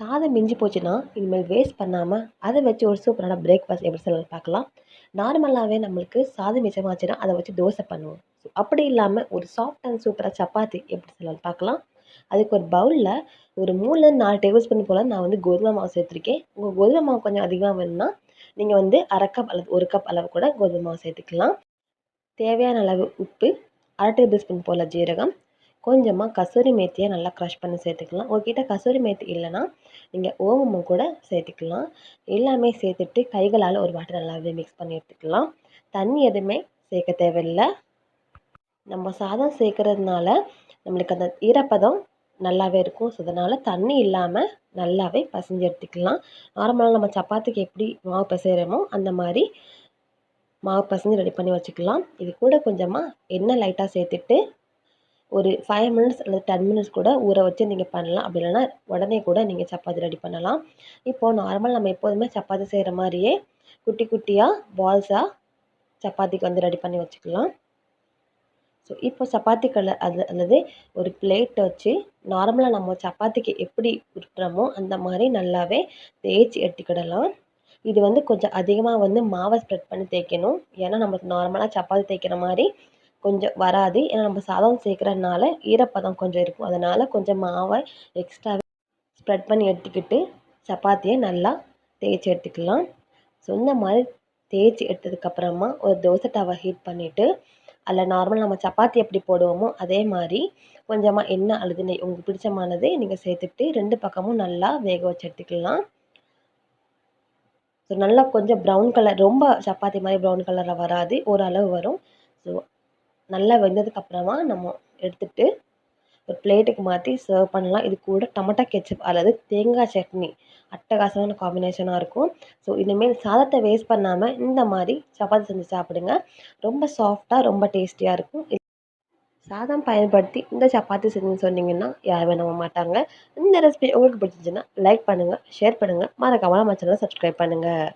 சாதம் மிஞ்சி போச்சுன்னா இனிமேல் வேஸ்ட் பண்ணாமல் அதை வச்சு ஒரு சூப்பரான பிரேக்ஃபாஸ்ட் எப்படி செய்யலாம்னு பார்க்கலாம். நார்மலாகவே நம்மளுக்கு சாதம் மிச்சமாச்சுன்னா அதை வச்சு தோசை பண்ணுவோம். ஸோ அப்படி இல்லாமல் ஒரு சாஃப்ட் அண்ட் சூப்பராக சப்பாத்தி எப்படி செய்யலாம்னு பார்க்கலாம். அதுக்கு ஒரு பவுலில் ஒரு மூணுலேருந்து நாலு டேபிள் ஸ்பூன் போல் நான் வந்து கோதுமை மாவு சேர்த்துருக்கேன். உங்கள் கோதுமை மாவு கொஞ்சம் அதிகமாக வேணும்னா நீங்கள் வந்து அரை கப் அல்லது ஒரு கப் அளவு கூட கோதுமை மாவு சேர்த்துக்கலாம். தேவையான அளவு உப்பு அரை டேபிள் ஸ்பூன் போல் ஜீரகம் கொஞ்சமாக கசூரி மேத்தியை நல்லா க்ரஷ் பண்ணி சேர்த்துக்கலாம். உங்ககிட்ட கசூரி மேத்தி இல்லைன்னா நீங்கள் ஓமமும் கூட சேர்த்துக்கலாம். எல்லாமே சேர்த்துட்டு கைகளால் ஒரு வாட்டி நல்லாவே மிக்ஸ் பண்ணி எடுத்துக்கலாம். தண்ணி எதுவுமே சேர்க்க தேவையில்லை. நம்ம சாதம் சேர்க்கறதுனால நம்மளுக்கு அந்த ஈரப்பதம் நல்லாவே இருக்கும். ஸோ அதனால் தண்ணி இல்லாமல் நல்லாவே பசைஞ்சு எடுத்துக்கலாம். நார்மலாக நம்ம சப்பாத்திக்கு எப்படி மாவு பிசைகிறோமோ அந்த மாதிரி மாவு பசைஞ்சு ரெடி பண்ணி வச்சுக்கலாம். இது கூட கொஞ்சமாக எண்ணெய் லைட்டாக சேர்த்துட்டு ஒரு ஃபைவ் மினிட்ஸ் அல்லது டென் மினிட்ஸ் கூட ஊற வச்சு நீங்கள் பண்ணலாம். அப்படி இல்லைன்னா உடனே கூட நீங்கள் சப்பாத்தி ரெடி பண்ணலாம். இப்போது நார்மல் நம்ம எப்போதுமே சப்பாத்தி செய்கிற மாதிரியே குட்டி குட்டியாக பால்ஸாக சப்பாத்திக்கு வந்து ரெடி பண்ணி வச்சுக்கலாம். ஸோ இப்போ சப்பாத்தி கலர் அது அல்லது ஒரு பிளேட் வச்சு நார்மலாக நம்ம சப்பாத்திக்கு எப்படி உருட்டுறோமோ அந்த மாதிரி நல்லாவே தேய்ச்சி எடுத்துக்கிடலாம். இது வந்து கொஞ்சம் அதிகமாக வந்து மாவை ஸ்ப்ரெட் பண்ணி தேய்க்கணும். ஏன்னா நம்மளுக்கு நார்மலாக சப்பாத்தி தேய்க்கிற மாதிரி கொஞ்சம் வராது. ஏன்னா நம்ம சாதம் சேர்க்குறதுனால ஈரப்பதம் கொஞ்சம் இருக்கும். அதனால் கொஞ்சம் மாவை எக்ஸ்ட்ராவே ஸ்ப்ரெட் பண்ணி எடுத்துக்கிட்டு சப்பாத்தியை நல்லா தேய்ச்சி எடுத்துக்கலாம். ஸோ இந்த மாதிரி தேய்ச்சி எடுத்ததுக்கப்புறமா ஒரு தோசை டவை ஹீட் பண்ணிவிட்டு அதில் நார்மல் நம்ம சப்பாத்தி எப்படி போடுவோமோ அதே மாதிரி கொஞ்சமாக எண்ணெய் அல்லது நெய் உங்களுக்கு பிடிச்சமானது நீங்கள் சேர்த்துட்டு ரெண்டு பக்கமும் நல்லா வேக வச்சு எடுத்துக்கலாம். ஸோ நல்லா கொஞ்சம் ப்ரௌன் கலர் ரொம்ப சப்பாத்தி மாதிரி ப்ரௌன் கலரில் வராது. ஓரளவு வரும். ஸோ நல்லா வெந்ததுக்கப்புறமா நம்ம எடுத்துகிட்டு ஒரு பிளேட்டுக்கு மாற்றி சர்வ் பண்ணலாம். இது கூட டொமேட்டோ கெச்சப் அல்லது தேங்காய் சட்னி. அட்டகாசமான காம்பினேஷனாக இருக்கும். ஸோ இனிமேல் சாதத்தை வேஸ்ட் பண்ணாமல் இந்த மாதிரி சப்பாத்தி செஞ்சு சாப்பிடுங்க. ரொம்ப சாஃப்டாக ரொம்ப டேஸ்டியாக இருக்கும். சாதம் பயன்படுத்தி இந்த சப்பாத்தி செஞ்சு சொன்னீங்கன்னா யாருமே நம்ப மாட்டாங்க. இந்த ரெசிபி உங்களுக்கு பிடிச்சிச்சின்னா லைக் பண்ணுங்கள் ஷேர் பண்ணுங்கள் மறக்காமல் நம்ம சேனலை சப்ஸ்கிரைப் பண்ணுங்கள்